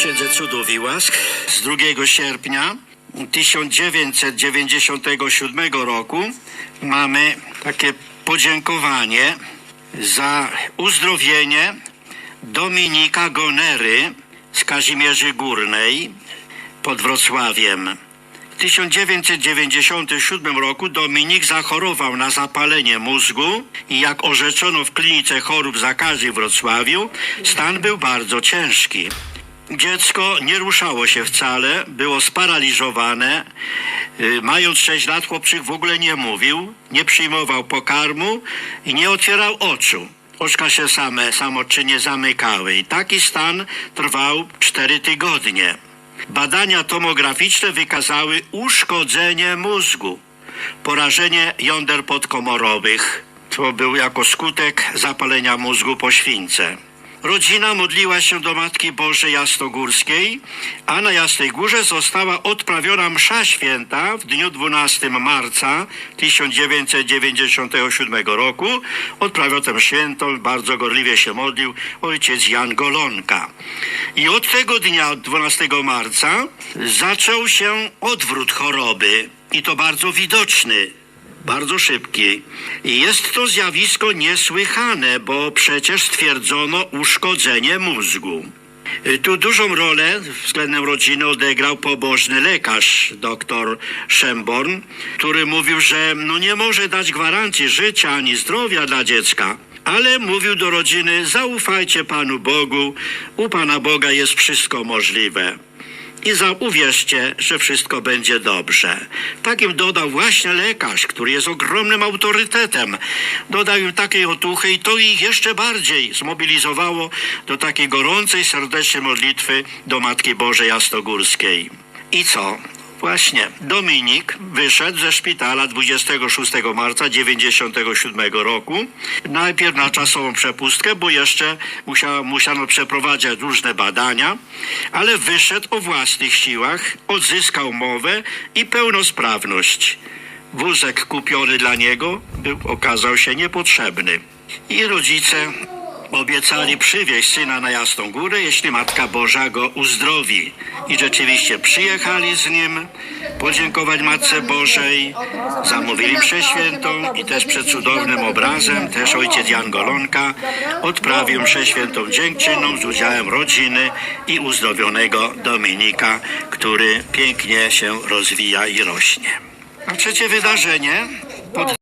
Księdze Cudów i Łask z 2 sierpnia 1997 roku mamy takie podziękowanie za uzdrowienie Dominika Gonery z Kazimierzy Górnej pod Wrocławiem. W 1997 roku Dominik zachorował na zapalenie mózgu i jak orzeczono w klinice chorób zakaźnych w Wrocławiu, stan był bardzo ciężki. Dziecko nie ruszało się wcale, było sparaliżowane. Y, Mając 6 lat, chłopczyk w ogóle nie mówił, nie przyjmował pokarmu i nie otwierał oczu. Oczka się same samoczynnie zamykały i taki stan trwał 4 tygodnie. Badania tomograficzne wykazały uszkodzenie mózgu, porażenie jąder podkomorowych. To był jako skutek zapalenia mózgu po śwince. Rodzina modliła się do Matki Bożej Jasnogórskiej, a na Jasnej Górze została odprawiona msza święta w dniu 12 marca 1997 roku. Odprawiał tę świętą, bardzo gorliwie się modlił ojciec Jan Golonka. I od tego dnia, od 12 marca, zaczął się odwrót choroby. I to bardzo widoczny bardzo szybki. I jest to zjawisko niesłychane, bo przecież stwierdzono uszkodzenie mózgu. Y, Tu dużą rolę względem rodziny odegrał pobożny lekarz, dr Szemborn, który mówił, że no nie może dać gwarancji życia ani zdrowia dla dziecka. Ale mówił do rodziny: zaufajcie Panu Bogu, u Pana Boga jest wszystko możliwe i za, uwierzcie, że wszystko będzie dobrze. Takim dodał właśnie lekarz, który jest ogromnym autorytetem. Dodał im takiej otuchy i to ich jeszcze bardziej zmobilizowało do takiej gorącej, serdecznej modlitwy do Matki Bożej Jasnogórskiej. I co? Właśnie, Dominik wyszedł ze szpitala 26 marca 97 roku. Najpierw na czasową przepustkę, bo jeszcze musiał, musiano przeprowadzać różne badania, ale wyszedł o własnych siłach, odzyskał mowę i pełnosprawność. Wózek kupiony dla niego był, okazał się niepotrzebny. I rodzice obiecali przywieźć syna na Jasną Górę, jeśli Matka Boża go uzdrowi. I rzeczywiście przyjechali z nim, podziękować Matce Bożej, zamówili mszę świętą i też przed cudownym obrazem, też ojciec Jan Golonka odprawił mszę świętą dziękczynną z udziałem rodziny i uzdrowionego Dominika, który pięknie się rozwija i rośnie. A trzecie wydarzenie pod